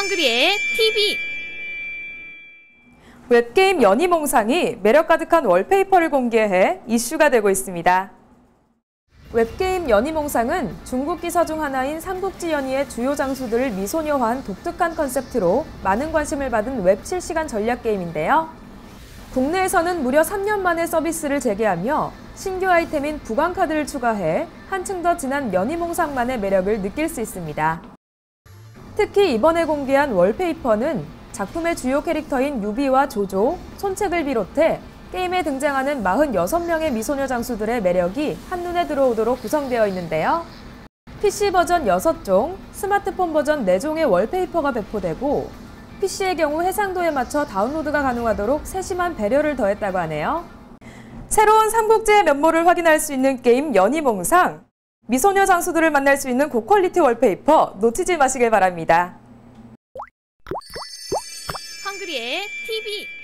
헝그리의 TV 웹게임 연희몽상이 매력 가득한 월페이퍼를 공개해 이슈가 되고 있습니다. 웹게임 연희몽상은 중국 기사 중 하나인 삼국지 연희의 주요 장수들을 미소녀화한 독특한 컨셉트로 많은 관심을 받은 웹 실시간 전략 게임인데요. 국내에서는 무려 3년 만에 서비스를 재개하며 신규 아이템인 부광카드를 추가해 한층 더 진한 연희몽상만의 매력을 느낄 수 있습니다. 특히 이번에 공개한 월페이퍼는 작품의 주요 캐릭터인 유비와 조조, 손책을 비롯해 게임에 등장하는 46명의 미소녀 장수들의 매력이 한눈에 들어오도록 구성되어 있는데요. PC 버전 6종, 스마트폰 버전 4종의 월페이퍼가 배포되고 PC의 경우 해상도에 맞춰 다운로드가 가능하도록 세심한 배려를 더했다고 하네요. 새로운 삼국지의 면모를 확인할 수 있는 게임 연희몽상. 미소녀 장수들을 만날 수 있는 고퀄리티 월페이퍼 놓치지 마시길 바랍니다. 헝그리의 TV